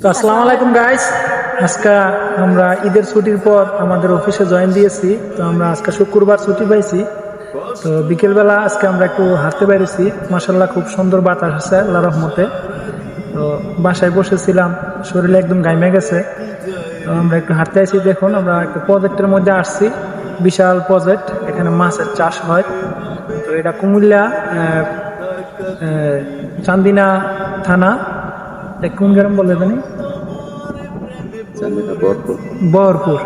তো আসসালামু আলাইকুম গাইস আজকে আমরা ঈদের ছুটির পর আমাদের অফিসে জয়েন দিয়েছি। তো আমরা আজকে শুক্রবার ছুটি পাইছি। তো বিকেলবেলা আজকে আমরা একটু হাঁটতে বেরিয়েছি। মাসাল্লাহ খুব সুন্দর বাতাস আছে আল্লাহ রহমতে। তো বাসায় বসেছিলাম, শরীরে একদম গাইমে গেছে। তো আমরা একটু হাঁটতে আসি দেখুন, আমরা একটা প্রজেক্টের মধ্যে আসছি। বিশাল প্রজেক্ট এখানে মাছের চাষ হয়। তো এটা কুমিল্লা চান্দিনা থানা। কোন গ্রাম বলে জানি? বহরপুর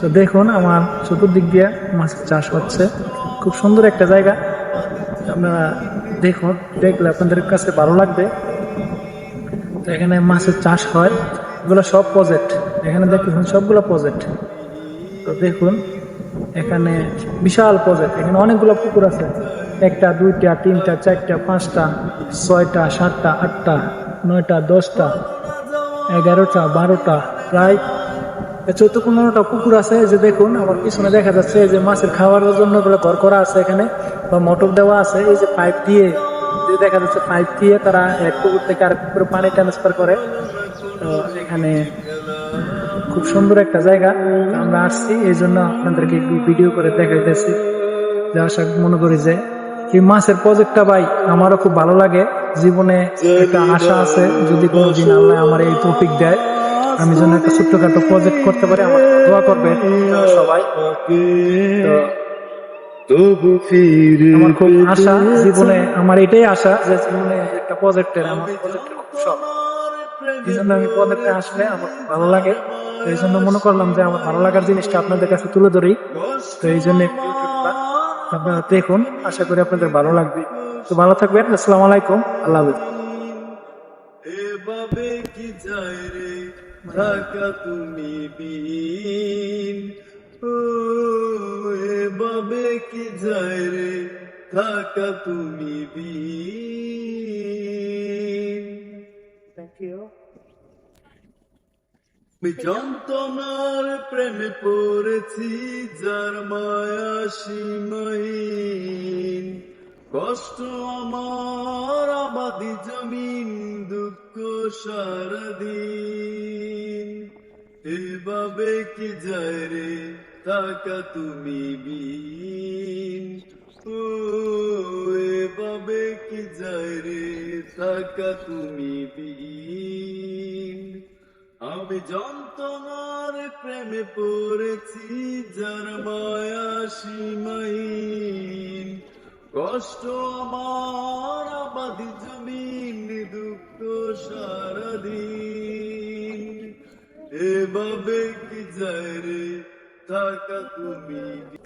তো দেখুন আমার চতুর্দিক দিয়ে মাছের চাষ হচ্ছে। খুব সুন্দর একটা জায়গা। আপনারা দেখুন দেখলে আপনাদের কাছে ভালো লাগবে। তো এখানে মাছের চাষ হয়। এগুলো সব প্রজেক্ট এখানে দেখতেছেন সবগুলো প্রজেক্ট তো দেখুন এখানে বিশাল প্রজেক্ট এখানে অনেকগুলো পুকুর আছে। একটা দুইটা তিনটা চারটা পাঁচটা ছয়টা সাতটা আটটা। নয়টা, দশটা, এগারোটা, বারোটা, প্রায় চোদ্দ, পনেরোটা পুকুর আছে। যে দেখুন আমার পিছনে দেখা যাচ্ছে যে মাছের খাওয়ার জন্য ঘর করা আছে এখানে, বা মোটর দেওয়া আছে। এই যে পাইপ দিয়ে যে দেখা যাচ্ছে পাইপ দিয়ে তারা এক পুকুর থেকে আরেক পুকুরে পানি ট্রান্সফার করে। তো এখানে খুব সুন্দর একটা জায়গা। আমরা আসছি, এই জন্য আপনাদেরকে একটু ভিডিও করে দেখাইতেছি। যে আশা, মনে করি যে এই মাছের প্রজেক্টটা ভাই আমারও খুব ভালো লাগে। জীবনে একটা আশা আছে যদি কোনোদিন আল্লাহ আমার এই টপিক দেয় আমি যেন একটা ছোট্টখাটো প্রজেক্ট করতে পারি আমার দোয়া করবে সবাই। আমার খুব আশা জীবনে আমার এটাই আশা যে জীবনে একটা প্রজেক্টের আমার প্রজেক্টের খুব শখ। এই জন্য আমি প্রজেক্টে আসলে আমার ভালো লাগে। তো এই জন্য মনে করলাম যে আমার ভালো লাগার জিনিসটা আপনাদের কাছে তুলে ধরি। তো এই জন্য আপনারা দেখুন আশা করি আপনাদের ভালো লাগবে। তো ভালো থাকবেন আসসালামু আলাইকুম আল্লাহ হাফিজ। এভাবে কি যায় রে তুমি বিহীন ও এভাবে কি যায় রে থাকা তুমি বিহীন থ্যাংক ইউ যন্ত্রণার প্রেমে পড়েছি যার মায়া সীমাহীন। কষ্ট আমার আবাদি জমিন, দুঃখ সারাদিন। এভাবে কি যায় রে থাকা তুমি বিন ও, এভাবে কি যায় রে থাকা তুমি বিন আমি যন্ত্রণার প্রেমে পড়েছি, যার মায়া সীমাহীন। কষ্ট আমার আবাদি জমিন দুঃখ সারাদিন। এভাবে কি যায় রে থাকা তুমি